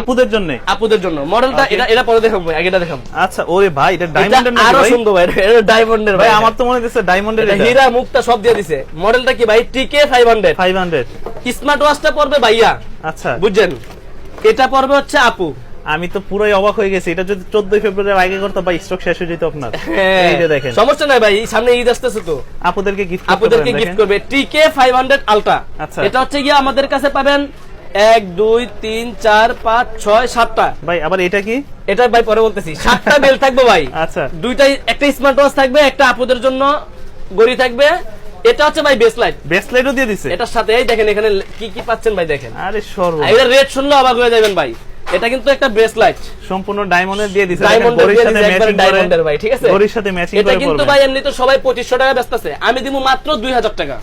আপুদের জন্য। আপুদের জন্য। মডেলটা এটা এটা পরে দেখাবো ভাই, আগে এটা দেখাবো। আচ্ছা ওরে ভাই এটা ডায়মন্ডের আরও সুন্দর ভাই এটা ডায়মন্ডের ভাই আমার তো মনে হচ্ছে ডায়মন্ডের এটা হীরা মুক্তা সব দিয়ে দিছে। মডেলটা কি ভাই? টিকে 500 500 স্মার্ট ওয়াচটা পড়বে ভাইয়া। আচ্ছা। বুঝছেন? এটা পড়বে হচ্ছে আপু। আমি তো পুরোই অবাক হয়ে গেছি। এটা যদি 14 ফেব্রুয়ারি আগে করতে ভাই স্টক শেষ হয়ে যেত আপনার। হ্যাঁ। এই যে দেখেন। সমস্যা নাই ভাই সামনে ঈদ আসতেছে তো। আপুদেরকে গিফট আপুদেরকে গিফট করবে। টিকে 500 আলট্রা আচ্ছা। এটা হচ্ছে গিয়ে আমাদের কাছে পাবেন এক দুই তিন চার পাঁচ ছয় সাতটা। ভাই আবার এটা কি? এটা ভাই পরে বলতেছি। সাতটা বেল থাকবে ভাই। আচ্ছা। দুইটাই একটা স্মার্ট ওয়াচ থাকবে একটা আপুদের জন্য গড়ি থাকবে। এটা হচ্ছে ভাই বেস লাইট ব্রেসলেটও দিয়ে দিছে? এটার সাথে এই দেখেন এখানে কি কি পাচ্ছেন ভাই দেখেন। আরে সর্ব এটা শুনলে অবাক হয়ে যাবেন ভাই। এটা কিন্তু একটা বেস লাইট সম্পূর্ণ ডায়মন্ডের দিয়ে দিছে। ডায়মন্ডের দিয়ে সাথে দিছে, একবারে ডায়মন্ডের ভাই ঠিক আছে? ঘড়ির সাথে ম্যাচিং এটা কিন্তু ভাই এমনি তো সবাই পঁচিশশো টাকা ব্যস্ত আছে। আমি দিব মাত্র দুই হাজার টাকা।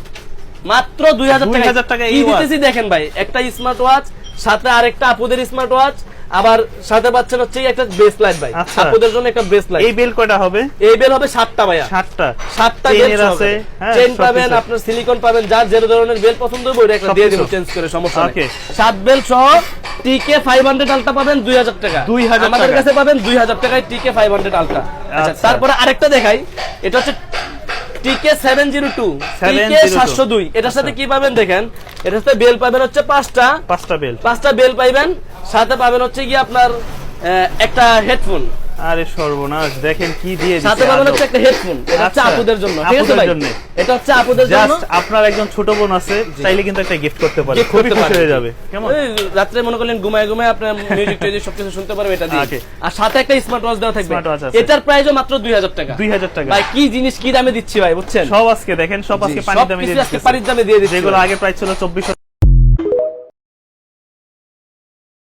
মাত্র দুই হাজার টাকা। এই দিতেছি দেখেন ভাই একটা স্মার্ট ওয়াচ সাথে আরেকটা আপুদের স্মার্ট ওয়াচ আবার সাথে পাচ্ছেন হচ্ছে একটা ব্রেস লাইট ভাই। আচ্ছা। আপুদের জন্য একটা ব্রেস লাইট এই বেল কয়টা হবে? এই বেল হবে সাতটা ভাইয়া। সাতটা। সাতটা বেল আছে, হ্যাঁ, চেন পাবেন আপনার সিলিকন পাবেন যার যে ধরনের বেল পছন্দ হবে ওটা একটা দিয়ে। দিবেন চেঞ্জ করে সমস্যা নেই। সাত বেল সহ টিকে 500 আলটা পাবেন 2000 টাকা। 2000 আমাদের কাছে পাবেন 2000 টাকায় টিকে 500 আলটা আচ্ছা। তারপরে আরেকটা দেখাই। এটা হচ্ছে টিকে 702 টিকে 702 702 এটার সাথে কি পাবেন দেখেন? এটার সাথে বেল পাবেন হচ্ছে পাঁচটা। পাঁচটা বেল। পাঁচটা বেল পাইবেন। সাথে পাবেন হচ্ছে কি আপনার একটা হেডফোন আরে সর্বনাশ দেখেন কি দিয়ে সাথে পাবেন হচ্ছে একটা হেডফোন এটা হচ্ছে আচ্ছা, আপুদের জন্য ঠিক আছে ভাই? এটা হচ্ছে আপুদের জন্য। জাস্ট আপনার একজন ছোট বোন আছে চাইলে কিন্তু একটা গিফট করতে পারে। খুবই খুশি হয়ে যাবে। কেমন? রাত্রে মনে করলেন ঘুমায় ঘুমায় আপনার মিউজিক টিউজিক সবকিছু শুনতে পারবে এটা দিয়ে। আর সাথে একটা স্মার্ট ওয়াচ দেওয়া থাকবে। Watch আছে। এটার প্রাইসও মাত্র 2000 টাকা। 2000 টাকা। ভাই কি জিনিস কি দামে দিচ্ছি ভাই বুঝছেন? সব আজকে দেখেন সব আজকে পানির দামে দিয়ে দিচ্ছি। যেগুলো আগে প্রাইস ছিল চব্বিশশো